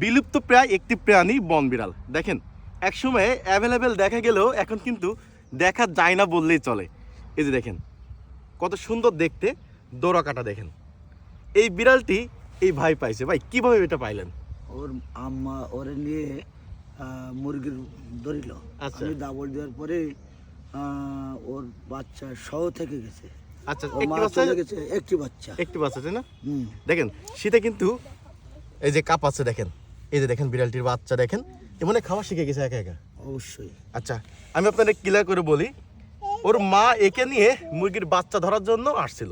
বিলুপ্ত প্রায় একটি প্রাণী বন বিড়াল। দেখেন একসময় অ্যাভেলেবেল দেখা গেলেও এখন কিন্তু দেখা যায় না বললেই চলে। এই যে দেখেন কত সুন্দর দেখতে দৌড়া কাটা দেখেন। এই বিড়ালটি এই ভাই পাইছে। ভাই কীভাবে এটা পাইলেন? ওর আম্মা ওরে নিয়ে মুরগির ধরিল। আচ্ছা। আমি দাবল দেওয়ার পরে ওর বাচ্চা সহ থেকে গেছে। আচ্ছা একটি বাচ্চা? গেছে একটি বাচ্চা। একটি বাচ্চা তাই না? দেখেন শীতে কিন্তু এই যে কাপ আছে দেখেন। এই যে দেখেন বিড়ালটির বাচ্চা দেখেন এমন খাওয়া শিখে গেছে একা একা। অবশ্যই। আচ্ছা আমি আপনাদের ক্লিয়ার করে বলি ওর মা একে নিয়ে মুরগির বাচ্চা ধরার জন্য আসছিল।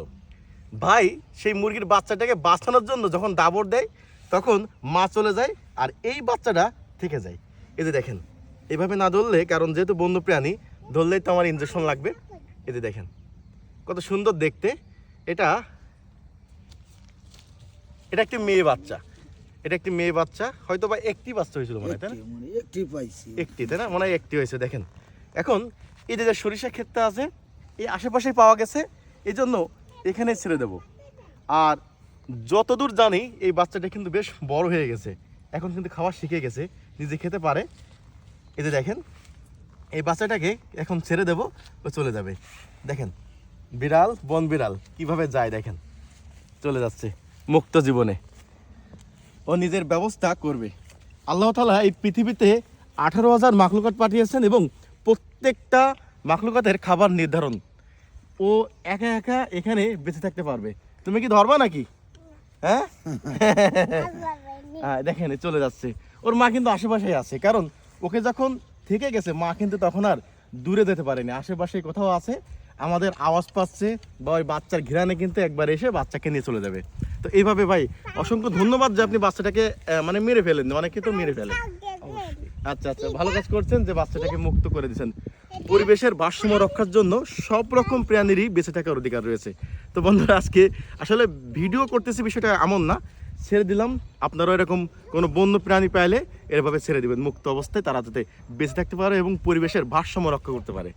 ভাই সেই মুরগির বাচ্চাটাকে বাঁচানোর জন্য যখন দাবর দেয় তখন মা চলে যায় আর এই বাচ্চাটা থেকে যায়। এই যে দেখেন এভাবে না ধরলে কারণ যেহেতু বন্য প্রাণী ধরলেই তো আমার ইঞ্জেকশন লাগবে। এই যে দেখেন কত সুন্দর দেখতে। এটা এটা একটি মেয়ে বাচ্চা। এটা একটি মেয়ে বাচ্চা হয়তো বা একটি বাচ্চা হয়েছিল মনে হয় তাই না? একটি মানে পাইছি। একটি তাই না? মনে হয় একটি হয়েছে দেখেন। এখন এই যে যে সরিষা ক্ষেতটা আছে এই আশেপাশেই পাওয়া গেছে এই জন্য এখানে ছেড়ে দেব। আর যতদূর জানি এই বাচ্চাটা কিন্তু বেশ বড় হয়ে গেছে। এখন কিন্তু খাওয়া শিখে গেছে নিজে খেতে পারে। এই যে দেখেন এই বাচ্চাটাকে এখন ছেড়ে দেব ও চলে যাবে। দেখেন বিড়াল বন বিড়াল কীভাবে যায় দেখেন। চলে যাচ্ছে মুক্ত জীবনে। ও নিজের ব্যবস্থা করবে। আল্লাহ তালা এই পৃথিবীতে আঠারো হাজার মাখলুকাত পাঠিয়েছেন এবং প্রত্যেকটা মাখলুকাতের খাবার নির্ধারণ। ও একা একা এখানে বেঁচে থাকতে পারবে। তুমি কি ধরবা নাকি? হ্যাঁ? হ্যাঁ, দেখেন চলে যাচ্ছে। ওর মা কিন্তু আশেপাশেই আছে কারণ ওকে যখন থেকে গেছে মা কিন্তু তখন আর দূরে যেতে পারেনি। আশেপাশে কোথাও আছে আমাদের আওয়াজ পাচ্ছে বা ওই বাচ্চার ঘিরানে কিন্তু একবার এসে বাচ্চাকে নিয়ে চলে যাবে। তো এইভাবে ভাই, অসংখ্য ধন্যবাদ যে আপনি বাচ্চাটাকে মানে মেরে ফেলেন অনেকে তো মেরে ফেলে আচ্ছা আচ্ছা ভালো কাজ করছেন যে বাচ্চাটাকে মুক্ত করে দিয়েছেন। পরিবেশের ভারসাম্য রক্ষার জন্য সব রকম প্রাণীরই বেঁচে থাকার অধিকার রয়েছে। তো বন্ধুরা, আজকে আসলে ভিডিও করতেছি বিষয়টা এমন না, ছেড়ে দিলাম। আপনারাও এরকম কোনো বন্য প্রাণী পাইলে এরভাবে ছেড়ে দিবেন। মুক্ত অবস্থায় তারা যাতে বেঁচে থাকতে পারে এবং পরিবেশের ভারসাম্য রক্ষা করতে পারে।